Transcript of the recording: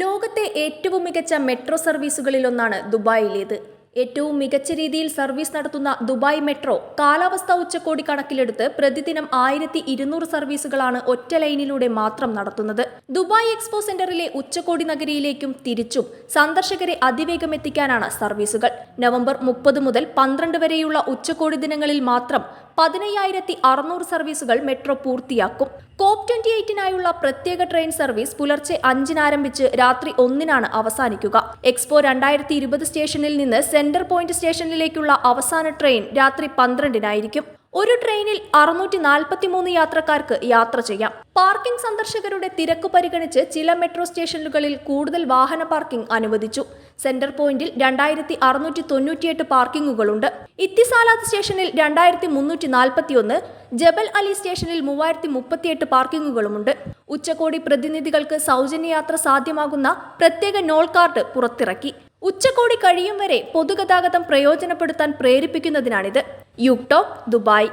ലോകത്തെ ഏറ്റവും മികച്ച മെട്രോ സർവീസുകളിലൊന്നാണ് ദുബായിലേത്. ഏറ്റവും മികച്ച രീതിയിൽ സർവീസ് നടത്തുന്ന ദുബായ് മെട്രോ കാലാവസ്ഥാ ഉച്ചകോടി കണക്കിലെടുത്ത് പ്രതിദിനം ആയിരത്തി ഇരുന്നൂറ് സർവീസുകളാണ് ഒറ്റ ലൈനിലൂടെ മാത്രം നടത്തുന്നത്. ദുബായ് എക്സ്പോ സെന്ററിലെ ഉച്ചകോടി നഗരിയിലേക്കും തിരിച്ചും സന്ദർശകരെ അതിവേഗം എത്തിക്കാനാണ് സർവീസുകൾ. നവംബർ മുപ്പത് മുതൽ പന്ത്രണ്ട് വരെയുള്ള ഉച്ചകോടി ദിനങ്ങളിൽ മാത്രം പതിനയ്യായിരത്തി അറുന്നൂറ് സർവീസുകൾ മെട്രോ പൂർത്തിയാക്കും. കോപ് ട്വന്റി എയ്റ്റിനായുള്ള പ്രത്യേക ട്രെയിൻ സർവീസ് പുലർച്ചെ അഞ്ചിന് ആരംഭിച്ച് രാത്രി ഒന്നിനാണ് അവസാനിക്കുക. എക്സ്പോ രണ്ടായിരത്തി ഇരുപത് സ്റ്റേഷനിൽ നിന്ന് സെന്റർ പോയിന്റ് സ്റ്റേഷനിലേക്കുള്ള അവസാന ട്രെയിൻ രാത്രി പന്ത്രണ്ടിനായിരിക്കും. ഒരു ട്രെയിനിൽ അറുന്നൂറ്റി നാൽപ്പത്തി മൂന്ന് യാത്രക്കാർക്ക് യാത്ര ചെയ്യാം. പാർക്കിംഗ് സന്ദർശകരുടെ തിരക്ക് പരിഗണിച്ച് ചില മെട്രോ സ്റ്റേഷനുകളിൽ കൂടുതൽ വാഹന പാർക്കിംഗ് അനുവദിച്ചു. സെന്റർ പോയിന്റിൽ രണ്ടായിരത്തി അറുന്നൂറ്റി തൊണ്ണൂറ്റിയെട്ട് പാർക്കിങ്ങുകളുണ്ട് ഇത്തിസാലാത്ത് സ്റ്റേഷനിൽ രണ്ടായിരത്തി മുന്നൂറ്റി നാൽപ്പത്തിയൊന്ന് ജബൽ അലി സ്റ്റേഷനിൽ മൂവായിരത്തി മുപ്പത്തിയെട്ട് പാർക്കിങ്ങുകളുമുണ്ട് ഉച്ചകോടി പ്രതിനിധികൾക്ക് സൗജന്യ യാത്ര സാധ്യമാകുന്ന പ്രത്യേക നോൾ കാർഡ് പുറത്തിറക്കി. ഉച്ചകോടി കഴിയും വരെ പൊതുഗതാഗതം പ്രയോജനപ്പെടുത്താൻ പ്രേരിപ്പിക്കുന്നതിനാണിത്. യുക്ടോ ദുബായ്.